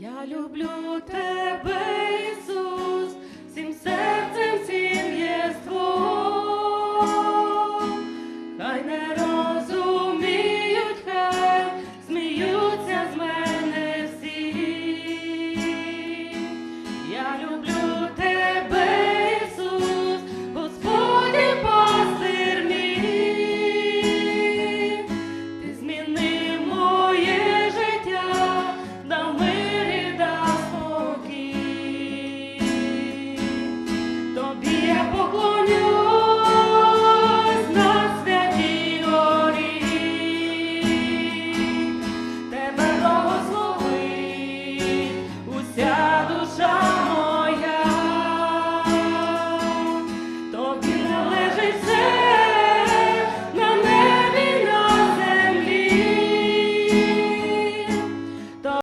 Я люблю тебе, Ісус,